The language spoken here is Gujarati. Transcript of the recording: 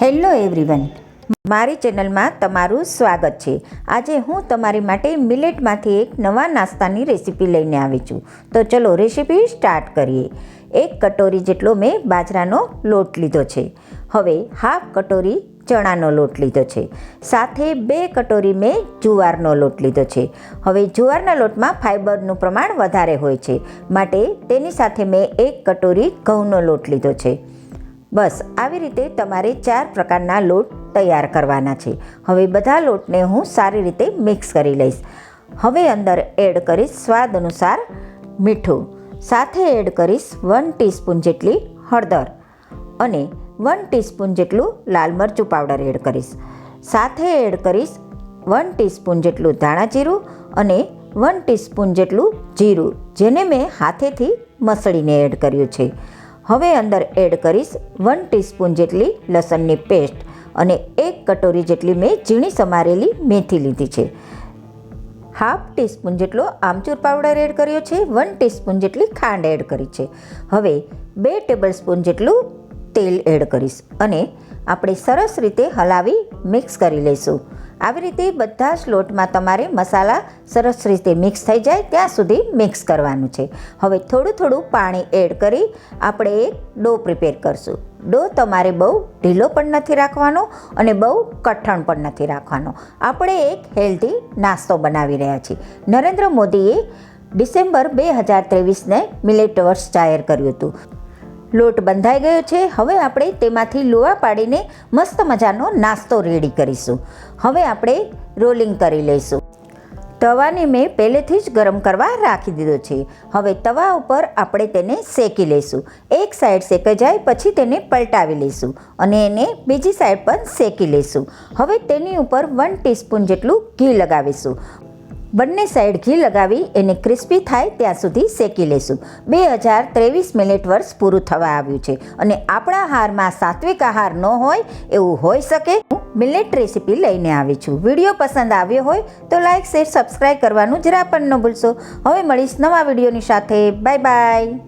હેલો એવરીવન, મારી ચેનલમાં તમારું સ્વાગત છે. આજે હું તમારી માટે મિલેટમાંથી એક નવા નાસ્તાની રેસીપી લઈને આવી છું. તો ચલો રેસીપી સ્ટાર્ટ કરીએ. એક કટોરી જેટલો મેં બાજરાનો લોટ લીધો છે. હવે હાફ કટોરી ચણાનો લોટ લીધો છે. સાથે બે કટોરી મેં જુવારનો લોટ લીધો છે. હવે જુવારના લોટમાં ફાઇબરનું પ્રમાણ વધારે હોય છે. માટે તેની સાથે મેં એક કટોરી ઘઉંનો લોટ લીધો છે. બસ, આવી રીતે તમારે ચાર પ્રકારના લોટ તૈયાર કરવાના છે. હવે બધા લોટને હું સારી રીતે મિક્સ કરી લઈશ. હવે અંદર એડ કરીશ સ્વાદ અનુસાર મીઠું. સાથે એડ કરીશ વન ટીસ્પૂન જેટલી હળદર અને વન ટીસ્પૂન જેટલું લાલ મરચું પાવડર એડ કરીશ. સાથે એડ કરીશ વન ટીસ્પૂન જેટલું ધાણા જીરું અને વન ટીસ્પૂન જેટલું જીરું, જેને મેં હાથેથી મસળીને એડ કર્યું છે. હવે અંદર એડ કરીશ વન ટીસ્પૂન જેટલી લસણની પેસ્ટ અને એક કટોરી જેટલી મેં ઝીણી સમારેલી મેથી લીધી છે. હાફ ટીસ્પૂન જેટલો આમચૂર પાવડર એડ કર્યો છે, વન ટીસ્પૂન જેટલી ખાંડ એડ કરી છે. હવે બે ટેબલ સ્પૂન જેટલું તેલ એડ કરીશ અને આપણે સરસ રીતે હલાવી મિક્સ કરી લઈશું. આવી રીતે બધા જ લોટમાં તમારે મસાલા સરસ રીતે મિક્સ થઈ જાય ત્યાં સુધી મિક્સ કરવાનું છે. હવે થોડું થોડું પાણી એડ કરી આપણે એક ડો પ્રિપેર કરશું. ડો તમારે બહુ ઢીલો પણ નથી રાખવાનો અને બહુ કઠણ પણ નથી રાખવાનો. આપણે એક હેલ્ધી નાસ્તો બનાવી રહ્યા છીએ. નરેન્દ્ર મોદીએ ડિસેમ્બર બે હજાર ત્રેવીસને મિલેટ વર્ષ જાહેર કર્યું હતું. લોટ બંધાઈ ગયો છે. હવે આપણે તેમાંથી લોહા પાડીને મસ્ત મજાનો નાસ્તો રેડી કરીશું. હવે આપણે રોલિંગ કરી લઈશું. તવાને મેં પહેલેથી જ ગરમ કરવા રાખી દીધો છે. હવે તવા ઉપર આપણે તેને શેકી લઈશું. એક સાઈડ શેકાઈ જાય પછી તેને પલટાવી લઈશું અને એને બીજી સાઈડ પણ શેકી લઈશું. હવે તેની ઉપર વન ટીસ્પૂન જેટલું ઘી લગાવીશું. બંને સાઈડ ઘી લગાવી એને ક્રિસ્પી થાય ત્યાં સુધી શેકી લઈશું બે હજાર ત્રેવીસ મિનિટ વર્ષ પૂરું થવા આવ્યું છે અને આપણા હારમાં સાત્વિક આહાર ન હોય એવું હોઈ શકે. હું મિલેટ રેસીપી લઈને આવી છું. વીડિયો પસંદ આવ્યો હોય તો લાઇક શેર સબસ્ક્રાઈબ કરવાનું જરા પણ ન ભૂલશો. હવે મળીશ નવા વિડીયોની સાથે. Bye bye